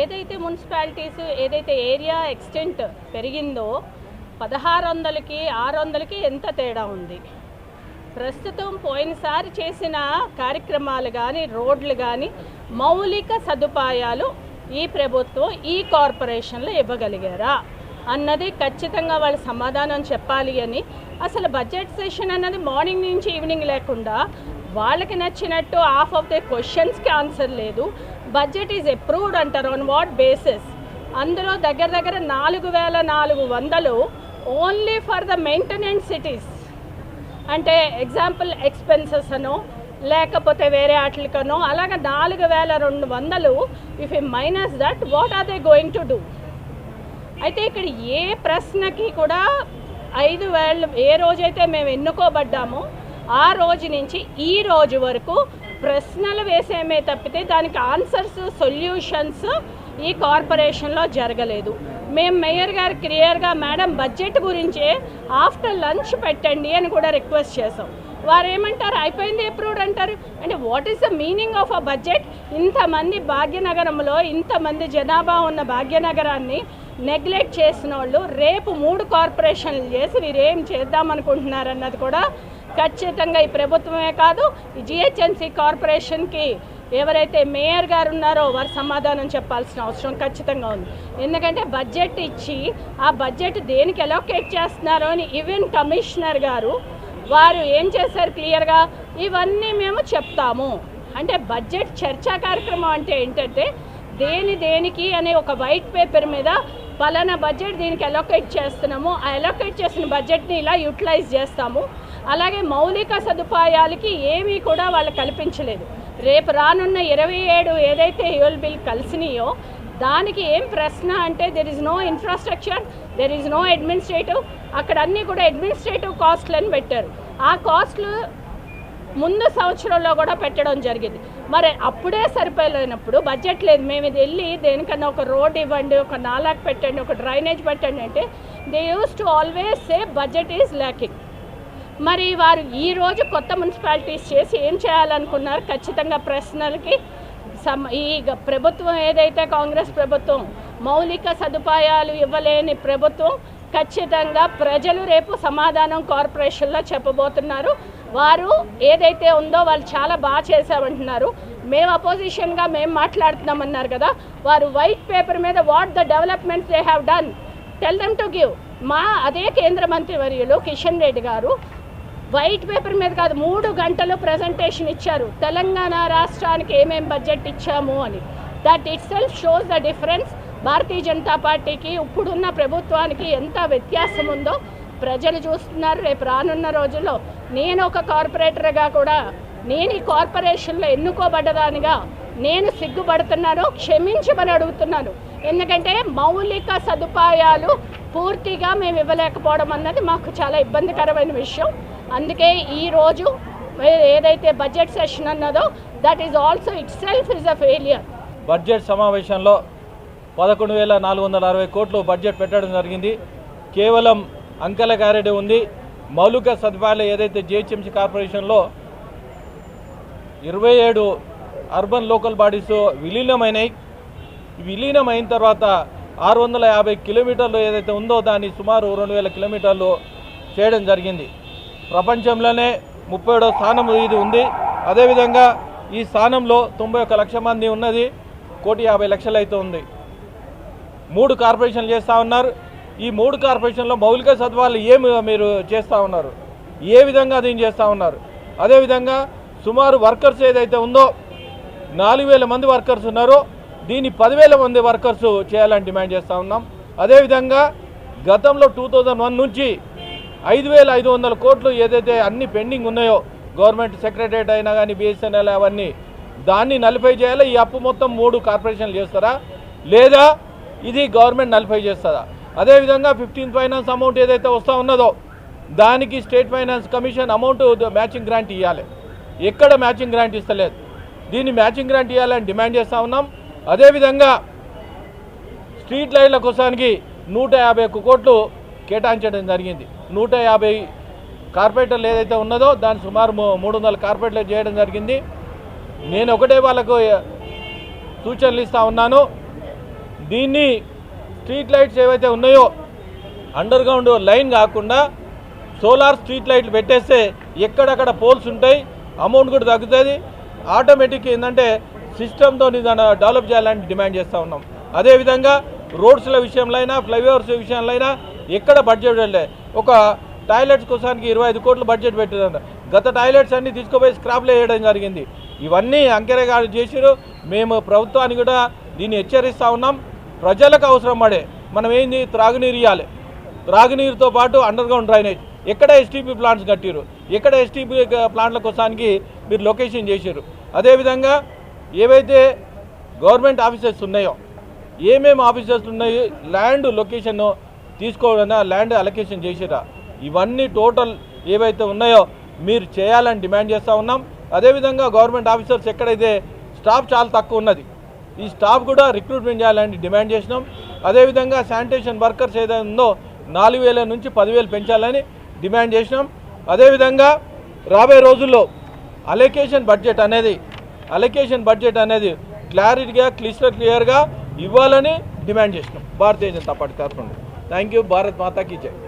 ఏదైతే మున్సిపాలిటీస్ ఏదైతే area extent పెరిగిందో పదహారు వందలకి ఆరు వందలకి ఎంత తేడా ఉంది? ప్రస్తుతం పోయినసారి చేసిన కార్యక్రమాలు కానీ రోడ్లు కానీ మౌలిక సదుపాయాలు ఈ ప్రభుత్వం ఈ కార్పొరేషన్లో ఇవ్వగలిగారా? అన్నది ఖచ్చితంగా వాళ్ళు సమాధానం చెప్పాలి అని. అసలు బడ్జెట్ సెషన్ అన్నది మార్నింగ్ నుంచి ఈవినింగ్ లేకుండా వాళ్ళకి నచ్చినట్టు హాఫ్ ఆఫ్ ద క్వశ్చన్స్కి ఆన్సర్ లేదు. బడ్జెట్ ఈజ్ అప్రూవ్డ్ అంటారు. ఆన్ వాట్ బేసిస్ అందులో దగ్గర దగ్గర నాలుగు వేల నాలుగు వందలు only for the maintenance cities అంటే ఎగ్జాంపుల్ ఎక్స్పెన్సెస్ అనో లేకపోతే వేరే వాటికనో అలాగే నాలుగు వేల రెండు వందలు if you minus that what are they going to do అయితే ఇక్కడ ఏ ప్రశ్నకి కూడా ఐదు వేళ్ళు ఏ రోజైతే మేము ఎన్నుకోబడ్డామో ఆ రోజు నుంచి ఈ రోజు వరకు ప్రశ్నలు వేసేమే తప్పితే దానికి ఆన్సర్స్ సొల్యూషన్స్ ఈ కార్పొరేషన్లో జరగలేదు. మేము మేయర్ గారు క్లియర్గా మేడం బడ్జెట్ గురించే ఆఫ్టర్ లంచ్ పెట్టండి అని కూడా రిక్వెస్ట్ చేసాం వారు ఏమంటారు అయిపోయింది అప్రూవ్డ్ అంటారు. అంటే what is the meaning of a budget? ఇంతమంది భాగ్యనగరంలో ఇంతమంది జనాభా ఉన్న భాగ్యనగరాన్ని నెగ్లెక్ట్ చేసిన వాళ్ళు రేపు మూడు కార్పొరేషన్లు చేసి మీరేం చేద్దామనుకుంటున్నారు అన్నది కూడా ఖచ్చితంగా ఈ ప్రభుత్వమే కాదు ఈ జిహెచ్ఎంసీ కార్పొరేషన్కి ఎవరైతే మేయర్ గారు ఉన్నారో వారు సమాధానం చెప్పాల్సిన అవసరం ఖచ్చితంగా ఉంది. ఎందుకంటే బడ్జెట్ ఇచ్చి ఆ బడ్జెట్ దేనికి ఎలోకేట్ చేస్తున్నారో అని ఈవెన్ కమిషనర్ గారు వారు ఏం చేశారు క్లియర్గా? ఇవన్నీ మేము చెప్తాము. అంటే బడ్జెట్ చర్చా కార్యక్రమం అంటే ఏంటంటే దేని దేనికి అనే ఒక వైట్ పేపర్ మీద పలానా బడ్జెట్ దీనికి అలోకేట్ చేస్తున్నాము. ఆ అలోకేట్ చేసిన బడ్జెట్ని ఇలా యూటిలైజ్ చేస్తాము. అలాగే మౌలిక సదుపాయాలకి ఏమీ కూడా వాళ్ళు కల్పించలేదు. రేపు రానున్న ఇరవై ఏడు ఏదైతే యూల్ బిల్ కలిసినాయో దానికి ఏం ప్రశ్న అంటే there is no infrastructure there is no administrative అక్కడ అన్నీ కూడా అడ్మినిస్ట్రేటివ్ కాస్ట్లు అని పెట్టారు. ఆ కాస్ట్లు ముందు సంవత్సరంలో కూడా పెట్టడం జరిగింది. మరి అప్పుడే సరిపోలేనప్పుడు బడ్జెట్ లేదు. మేము ఇది వెళ్ళి దేనికన్నా ఒక రోడ్ ఇవ్వండి ఒక నాలాక్ పెట్టండి ఒక డ్రైనేజ్ పెట్టండి అంటే they use to always say budget is lacking మరి వారు ఈరోజు కొత్త మున్సిపాలిటీస్ చేసి ఏం చేయాలనుకున్నారు? ఖచ్చితంగా ప్రశ్నలకి సమ ఈ ప్రభుత్వం ఏదైతే కాంగ్రెస్ ప్రభుత్వం మౌలిక సదుపాయాలు ఇవ్వలేని ప్రభుత్వం ఖచ్చితంగా ప్రజలు రేపు సమాధానం కార్పొరేషన్లో చెప్పబోతున్నారు. వారు ఏదైతే ఉందో వాళ్ళు చాలా బాగా చేశామంటున్నారు మేము అపోజిషన్గా మేము మాట్లాడుతున్నామన్నారు కదా వారు వైట్ పేపర్ మీద what the developments they have done tell them to give. మా అదే కేంద్ర మంత్రి వర్యులు కిషన్ రెడ్డి గారు వైట్ పేపర్ మీద కాదు మూడు గంటలు ప్రజెంటేషన్ ఇచ్చారు. తెలంగాణ రాష్ట్రానికి ఏమేం బడ్జెట్ ఇచ్చాము అని. That itself shows the difference Bharatiya Janata పార్టీకి ఇప్పుడున్న ప్రభుత్వానికి ఎంత వ్యత్యాసం ఉందో ప్రజలు చూస్తున్నారు. రేపు రానున్న రోజుల్లో నేను ఒక కార్పొరేటర్గా కూడా నేను ఈ కార్పొరేషన్లో ఎన్నుకోబడ్డదానిగా నేను సిగ్గుపడుతున్నాను క్షమించమని అడుగుతున్నాను. ఎందుకంటే మౌలిక సదుపాయాలు పూర్తిగా మేము ఇవ్వలేకపోవడం అన్నది మాకు చాలా ఇబ్బందికరమైన విషయం. అందుకే ఈరోజు ఏదైతే budget session అన్నదో that is also itself is a failure budget సమావేశంలో పదకొండు వేల నాలుగు వందల అరవై కోట్లు బడ్జెట్ పెట్టడం జరిగింది. కేవలం అంకెల గారెడి ఉంది. మౌలిక సదుపాయాలు ఏదైతే జిహెచ్ఎంసీ కార్పొరేషన్లో ఇరవై ఏడు అర్బన్ లోకల్ బాడీస్ విలీనమైనాయి. విలీనం అయిన తర్వాత ఆరు వందల యాభై కిలోమీటర్లు ఏదైతే ఉందో దాన్ని సుమారు రెండు వేల కిలోమీటర్లు చేయడం జరిగింది. ప్రపంచంలోనే ముప్పై ఏడో స్థానం ఇది ఉంది. అదేవిధంగా ఈ స్థానంలో తొంభై ఒక్క లక్ష మంది ఉన్నది. కోటి యాభై లక్షలు అయితే ఉంది. మూడు కార్పొరేషన్లు చేస్తూ ఉన్నారు. ఈ మూడు కార్పొరేషన్లో మౌలిక సదుపాయాలు ఏమి మీరు చేస్తూ ఉన్నారు? ఏ విధంగా దీన్ని చేస్తూ ఉన్నారు? అదేవిధంగా సుమారు వర్కర్స్ ఏదైతే ఉందో నాలుగు వేల మంది వర్కర్స్ ఉన్నారో దీన్ని పదివేల మంది వర్కర్స్ చేయాలని డిమాండ్ చేస్తూ ఉన్నాం. అదేవిధంగా గతంలో టూ థౌజండ్ వన్ నుంచి ఐదు వేల ఐదు వందల కోట్లు ఏదైతే అన్ని పెండింగ్ ఉన్నాయో గవర్నమెంట్ సెక్రటరేట్ అయినా కానీ బిఎస్ఎన్ఎల్ అవన్నీ దాన్ని నలిఫై చేయాలి? ఈ అప్పు మొత్తం మూడు కార్పొరేషన్లు చేస్తారా? లేదా ఇది గవర్నమెంట్ నలిఫై చేస్తుందా అదేవిధంగా ఫిఫ్టీన్త్ ఫైనాన్స్ అమౌంట్ ఏదైతే వస్తూ ఉన్నదో దానికి state finance commission amount matching grant ఇవ్వాలి ఎక్కడ మ్యాచింగ్ గ్రాంట్ ఇస్తలేదు. దీన్ని మ్యాచింగ్ గ్రాంట్ ఇవ్వాలని డిమాండ్ చేస్తూ ఉన్నాం. అదేవిధంగా స్ట్రీట్ లైట్ల కోసానికి నూట యాభై ఒక్క కోట్లు కేటాయించడం జరిగింది. నూట యాభై కార్పొరేటర్లు ఏదైతే ఉన్నదో దాన్ని సుమారు మూడు వందల కార్పొరేటర్లు చేయడం జరిగింది. నేను ఒకటే వాళ్ళకు సూచనలు ఇస్తూ ఉన్నాను. దీన్ని స్ట్రీట్ లైట్స్ ఏవైతే ఉన్నాయో అండర్ గ్రౌండ్ లైన్ కాకుండా సోలార్ స్ట్రీట్ లైట్లు పెట్టేస్తే ఎక్కడక్కడ పోల్స్ ఉంటాయి అమౌంట్ కూడా తగ్గుతుంది. ఆటోమేటిక్ ఏంటంటే సిస్టమ్తో దాన్ని డెవలప్ చేయాలని డిమాండ్ చేస్తూ ఉన్నాం. అదేవిధంగా రోడ్స్ల విషయంలో అయినా ఫ్లైఓవర్స్ విషయంలో అయినా ఎక్కడ బడ్జెట్ వెళ్ళే ఒక టాయిలెట్స్ కోసానికి ఇరవై ఐదు కోట్లు బడ్జెట్ పెట్టారు గత టాయిలెట్స్ అన్ని తీసుకుపోయి స్క్రాప్లో వేయడం జరిగింది. ఇవన్నీ అంకెరే గారు చేసిరు మేము ప్రభుత్వాన్ని కూడా దీన్ని హెచ్చరిస్తూ ఉన్నాం. ప్రజలకు అవసరం పడే మనం ఏంది? త్రాగునీరు ఇవ్వాలి త్రాగునీరుతో పాటు అండర్ గ్రౌండ్ డ్రైనేజ్. ఎక్కడ ఎస్టీపీ ప్లాంట్స్ కట్టిరు ఎక్కడ ఎస్టీపీ ప్లాంట్ల కోసానికి మీరు లొకేషన్ చేశారు అదేవిధంగా ఏవైతే గవర్నమెంట్ ఆఫీసెస్ ఉన్నాయో ఏమేమి ఆఫీసెస్ ఉన్నాయి? ల్యాండ్ లొకేషన్ తీసుకోవాలన్నా ల్యాండ్ అలొకేషన్ చేసిరా ఇవన్నీ టోటల్ ఏవైతే ఉన్నాయో మీరు చేయాలని డిమాండ్ చేస్తూ ఉన్నాం. అదేవిధంగా గవర్నమెంట్ ఆఫీసర్స్ ఎక్కడైతే స్టాఫ్ చాలా తక్కువ ఉన్నది ఈ స్టాఫ్ కూడా రిక్రూట్మెంట్ చేయాలని డిమాండ్ చేసినాం. అదేవిధంగా శానిటేషన్ వర్కర్స్ ఏదైతే ఉందో నాలుగు వేల నుంచి పదివేలు పెంచాలని డిమాండ్ చేసినాం. అదేవిధంగా రాబోయే రోజుల్లో అలొకేషన్ బడ్జెట్ అనేది అలొకేషన్ బడ్జెట్ అనేది క్లారిటీగా క్లిస్టర్ క్లియర్గా ఇవ్వాలని డిమాండ్ చేసినాం. భారతీయ జనతా పార్టీ తరఫున थैंक यू भारत माता की जय